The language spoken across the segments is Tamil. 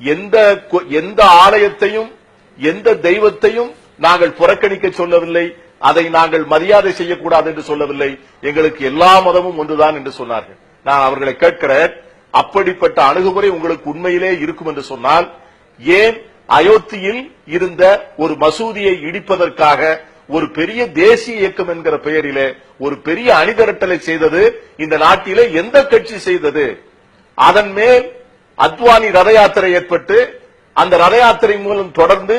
எந்த எந்த ஆலயத்தையும் எந்த தெய்வத்தையும் நாங்கள் புறக்கணிக்க சொல்லவில்லை அதை நாங்கள் மரியாதை செய்யக்கூடாது என்று சொல்லவில்லை. எங்களுக்கு எல்லா மதமும் ஒன்றுதான் என்று சொன்னார்கள். நான் அவர்களை கேட்கிறேன் அப்படிப்பட்ட அணுகுமுறை உங்களுக்கு உண்மையிலே இருக்கும் என்று சொன்னால் ஏன் அயோத்தியில் இருந்த ஒரு மசூதியை இடிப்பதற்காக ஒரு பெரிய தேசிய இயக்கம் என்கிற பெயரிலே ஒரு பெரிய அணிதிரட்டலை செய்தது இந்த நாட்டிலே எந்த கட்சி செய்தது? அதன் மேல் அத்வானி ரத யாத்திரை ஏற்பட்டு அந்த ரத யாத்திரை மூலம் தொடர்ந்து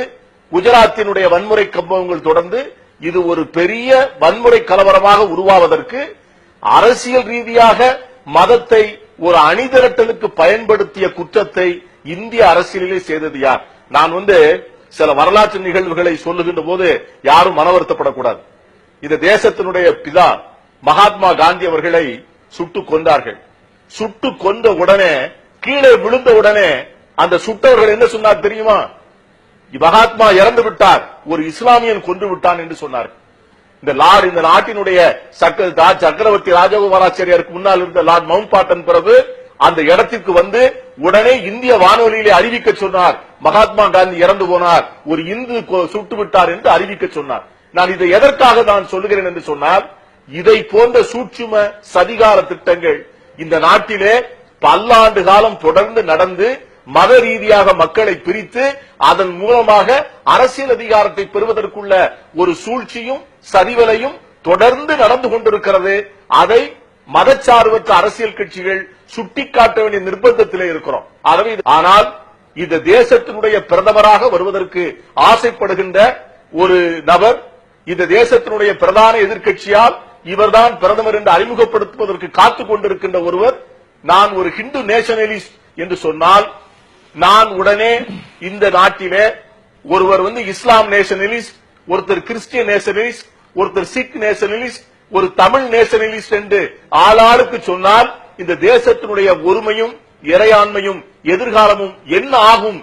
குஜராத்தினுடைய வன்முறை சம்பவங்கள் தொடர்ந்து இது ஒரு பெரிய வன்முறை கலவரமாக உருவாவதற்கு அரசியல் ரீதியாக மதத்தை ஒரு அணிதிரட்டலுக்கு பயன்படுத்திய குற்றத்தை இந்திய அரசியலிலே செய்தது யார்? நான் வந்து சில வரலாற்று நிகழ்வுகளை சொல்லுகின்ற போது யாரும் மனவருத்தப்படக்கூடாது. இந்த தேசத்தினுடைய பிதா மகாத்மா காந்தி அவர்களை சுட்டுக் கொண்டார்கள் சுட்டு கொன்ற உடனே கீழே விழுந்த உடனே அந்த சுட்டவர்கள் என்ன சொன்னார் தெரியுமா? மகாத்மா இறந்து விட்டார். ஒரு இஸ்லாமியன் கொன்று விட்டான் என்று சொன்னார். இந்த லார்ட் இந்த நாட்டினுடைய சக்க- சக்கரவர்த்தி ராஜகோபாலாச்சாரியாருக்கு முன்னால் இருந்த லார்ட் மவுண்ட் பாட்டன் பிறகு அந்த இடத்திற்கு வந்து உடனே இந்திய வானொலியிலே அறிவிக்க சொன்னார். மகாத்மா காந்தி இறந்து போனார். ஒரு இந்து சுட்டு விட்டார் என்று அறிவிக்க சொன்னார். நான் இதை எதற்காக நான் சொல்லுகிறேன் என்று சொன்னால் இதை போன்ற சூட்சும சதிகார திட்டங்கள் இந்த நாட்டிலே பல்லாண்டு காலம் தொடர்ந்து நடந்து மத ரீதியாக மக்களை பிரித்து அதன் மூலமாக அரசியல் அதிகாரத்தை பெறுவதற்குள்ள ஒரு சூழ்ச்சியும் சரிவலையும் தொடர்ந்து நடந்து கொண்டிருக்கிறது. அதை மதச்சார்பற்ற அரசியல் கட்சிகள் சுட்டிக்காட்ட வேண்டிய நிர்பந்தத்திலே இருக்கிறோம். ஆகவே ஆனால் இந்த தேசத்தினுடைய பிரதமராக வருவதற்கு ஆசைப்படுகின்ற ஒரு நபர் இந்த தேசத்தினுடைய பிரதான எதிர்கட்சியால் இவர்தான் பிரதமர் என்று அறிமுகப்படுத்துவதற்கு காத்துக் கொண்டிருக்கின்ற ஒருவர் நான் ஒரு ஹிந்து நேஷனலிஸ்ட் என்று சொன்னால் நான் உடனே இந்த நாட்டிலே ஒருவர் வந்து இஸ்லாம் நேஷனலிஸ்ட் ஒருத்தர் கிறிஸ்டியன் நேஷனலிஸ்ட் ஒருத்தர் சிக் நேஷனலிஸ்ட் ஒரு தமிழ் நேஷனலிஸ்ட் என்று ஆளாளுக்கு சொன்னால் இந்த தேசத்தினுடைய ஒருமையும் இறையாண்மையும் எதிர்காலமும் என்ன ஆகும்?